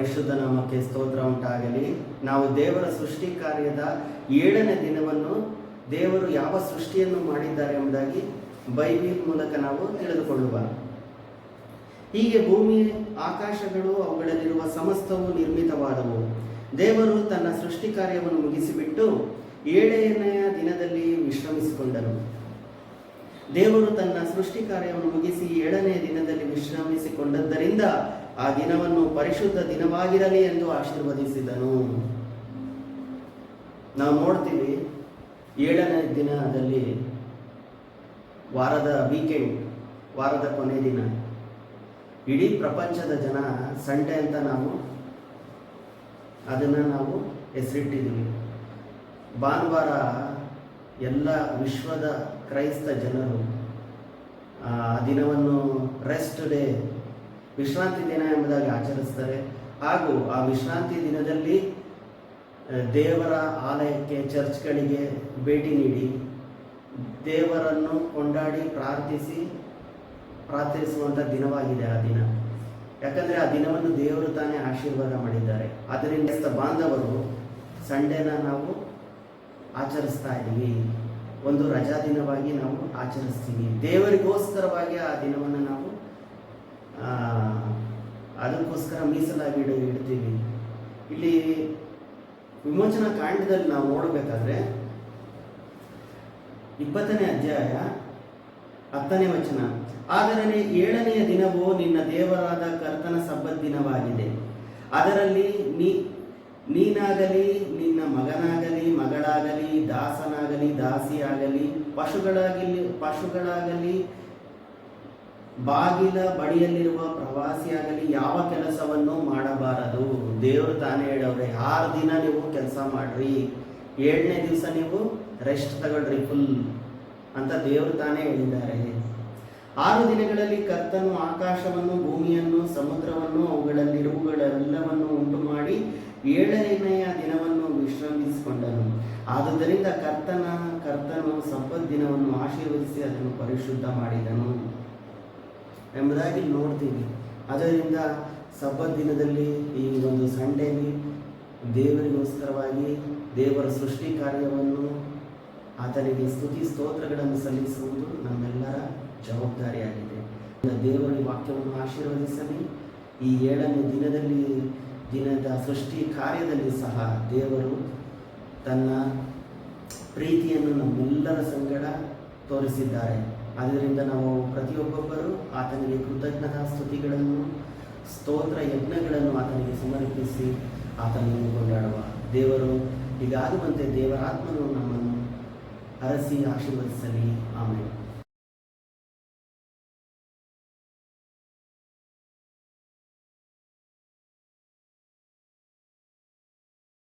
ಪರಿಶುದ್ಧ ನಾಮಕ್ಕೆ ಸ್ತೋತ್ರ ಉಂಟಾಗಲಿ. ನಾವು ದೇವರ ಸೃಷ್ಟಿ ಕಾರ್ಯದ ಏಳನೇ ದಿನವನ್ನು ದೇವರು ಯಾವ ಸೃಷ್ಟಿಯನ್ನು ಮಾಡಿದ್ದಾರೆ ಎಂಬುದಾಗಿ ಬೈಬಿಲ್ ಮೂಲಕ ನಾವು ತಿಳಿದುಕೊಳ್ಳುವ. ಹೀಗೆ ಭೂಮಿ, ಆಕಾಶಗಳು ಅವುಗಳಲ್ಲಿರುವ ಸಮಸ್ತವು ನಿರ್ಮಿತವಾದವು. ದೇವರು ತನ್ನ ಸೃಷ್ಟಿ ಕಾರ್ಯವನ್ನು ಮುಗಿಸಿಬಿಟ್ಟು ಏಳನೆಯ ದಿನದಲ್ಲಿ ವಿಶ್ರಮಿಸಿಕೊಂಡರು ದೇವರು ತನ್ನ ಸೃಷ್ಟಿ ಕಾರ್ಯವನ್ನು ಮುಗಿಸಿ ಏಳನೆಯ ದಿನದಲ್ಲಿ ವಿಶ್ರಮಿಸಿಕೊಂಡದ್ದರಿಂದ ಆ ದಿನವನ್ನು ಪರಿಶುದ್ಧ ದಿನವಾಗಿರಲಿ ಎಂದು ಆಶೀರ್ವದಿಸಿದನು. ನಾವು ನೋಡ್ತೀವಿ ಏಳನೇ ದಿನದಲ್ಲಿ ವಾರದ ವೀಕೆಂಡ್ ವಾರದ ಕೊನೆ ದಿನ. ಇಡೀ ಪ್ರಪಂಚದ ಜನ ಸಂಡೇ ಅಂತ ನಾವು ಅದನ್ನು ನಾವು ಹೆಸರಿಟ್ಟಿದ್ದೀವಿ. ಭಾನುವಾರ ಎಲ್ಲ ವಿಶ್ವದ ಕ್ರೈಸ್ತ ಜನರು, ಆ ದಿನವನ್ನು ರೆಸ್ಟ್ ಡೇ ವಿಶ್ರಾಂತಿ ದಿನ ಎಂಬುದಾಗಿ ಆಚರಿಸ್ತಾರೆ ಹಾಗೂ ಆ ವಿಶ್ರಾಂತಿ ದಿನದಲ್ಲಿ ದೇವರ ಆಲಯಕ್ಕೆ, ಚರ್ಚ್ಗಳಿಗೆ ಭೇಟಿ ನೀಡಿ, ದೇವರನ್ನು ಕೊಂಡಾಡಿ ಪ್ರಾರ್ಥಿಸಿ ಪ್ರಾರ್ಥಿಸುವಂಥ ದಿನವಾಗಿದೆ ಆ ದಿನ. ಯಾಕಂದರೆ ಆ ದಿನವನ್ನು ದೇವರು ತಾನೇ ಆಶೀರ್ವಾದ ಮಾಡಿದ್ದಾರೆ. ಆದ್ದರಿಂದ ಕ್ರೈಸ್ತ ಬಾಂಧವರು ಸಂಡೇನ ನಾವು ಆಚರಿಸ್ತಾ ಇದ್ದೀವಿ. ಒಂದು ರಜಾ ದಿನವಾಗಿ ನಾವು ಆಚರಿಸ್ತೀವಿ. ದೇವರಿಗೋಸ್ಕರವಾಗಿ ಆ ದಿನವನ್ನು ನಾವು ಅದಕ್ಕೋಸ್ಕರ ಮೀಸಲಾಗಿ ಇಡ ಇಡ್ತೀವಿ. ಇಲ್ಲಿ ವಿಮೋಚನಾ ಕಾಂಡದಲ್ಲಿ ನಾವು ನೋಡಬೇಕಾದ್ರೆ ಇಪ್ಪತ್ತನೇ ಅಧ್ಯಾಯ ಹತ್ತನೇ ವಚನ. ಆದರೆ ಏಳನೆಯ ದಿನವೂ ನಿನ್ನ ದೇವರಾದ ಕರ್ತನ ಸಬ್ಬತ್ ದಿನವಾಗಿದೆ. ಅದರಲ್ಲಿ ನೀ, ನೀನಾಗಲಿ, ನಿನ್ನ ಮಗನಾಗಲಿ, ಮಗಳಾಗಲಿ, ದಾಸನಾಗಲಿ, ದಾಸಿಯಾಗಲಿ, ಪಶುಗಳಾಗಲಿ ಪಶುಗಳಾಗಲಿ ಬಾಗಿಲ ಬಳಿಯಲ್ಲಿರುವ ಪ್ರವಾಸಿಯಾಗಲಿ ಯಾವ ಕೆಲಸವನ್ನು ಮಾಡಬಾರದು. ದೇವರು ತಾನೇ ಹೇಳವ್ರೆ ಆರು ದಿನ ನೀವು ಕೆಲಸ ಮಾಡ್ರಿ, ಏಳನೇ ದಿವಸ ನೀವು ರೆಸ್ಟ್ ತಗೊಳ್ರಿ ಫುಲ್ ಅಂತ ದೇವರು ತಾನೇ ಹೇಳಿದ್ದಾರೆ. ಆರು ದಿನಗಳಲ್ಲಿ ಕರ್ತನು ಆಕಾಶವನ್ನು, ಭೂಮಿಯನ್ನು, ಸಮುದ್ರವನ್ನು ಅವುಗಳಲ್ಲಿರುವುಗಳೆಲ್ಲವನ್ನು ಉಂಟು ಮಾಡಿ ಏಳನೆಯ ದಿನವನ್ನು ವಿಶ್ರಮಿಸಿಕೊಂಡನು ಆದುದರಿಂದ ಕರ್ತನ, ಕರ್ತನು ಸಂಪತ್ ದಿನವನ್ನು ಆಶೀರ್ವದಿಸಿ ಅದನ್ನು ಪರಿಶುದ್ಧ ಮಾಡಿದನು. ಎಂಬುದಾಗಿ ನೋಡ್ತೀವಿ ಅದರಿಂದ ಸಬ್ಬತ್ ದಿನದಲ್ಲಿ ಈ ಒಂದು ಸಂಡೇಲಿ ದೇವರಿಗೋಸ್ಕರವಾಗಿ ದೇವರ ಸೃಷ್ಟಿ ಕಾರ್ಯವನ್ನು ಆತನಿಗೆ ಸ್ತುತಿ ಸ್ತೋತ್ರಗಳನ್ನು ಸಲ್ಲಿಸುವುದು ನಮ್ಮೆಲ್ಲರ ಜವಾಬ್ದಾರಿಯಾಗಿದೆ. ದೇವರ ವಾಕ್ಯವನ್ನು ಆಶೀರ್ವದಿಸಲಿ. ಈ ಏಳನೇ ದಿನದಲ್ಲಿ, ದಿನದ ಸೃಷ್ಟಿ ಕಾರ್ಯದಲ್ಲಿ ಸಹ ದೇವರು ತನ್ನ ಪ್ರೀತಿಯನ್ನು ನಮ್ಮೆಲ್ಲರ ಸಂಗಡ ತೋರಿಸಿದ್ದಾರೆ. ಆದ್ದರಿಂದ ನಾವು ಪ್ರತಿಯೊಬ್ಬೊಬ್ಬರು ಆತನಿಗೆ ಕೃತಜ್ಞತಾ ಸ್ತುತಿಗಳನ್ನು, ಸ್ತೋತ್ರ ಯಜ್ಞಗಳನ್ನು ಆತನಿಗೆ ಸಮರ್ಪಿಸಿ ಆತನನ್ನು ಕೊಂಡಾಡುವ ದೇವರು. ಹೀಗಾಗುವಂತೆ ದೇವರಾತ್ಮನು ನಮ್ಮನ್ನು ಅರಸಿ ಆಶೀರ್ವದಿಸಲಿ. ಆಮೇಲೆ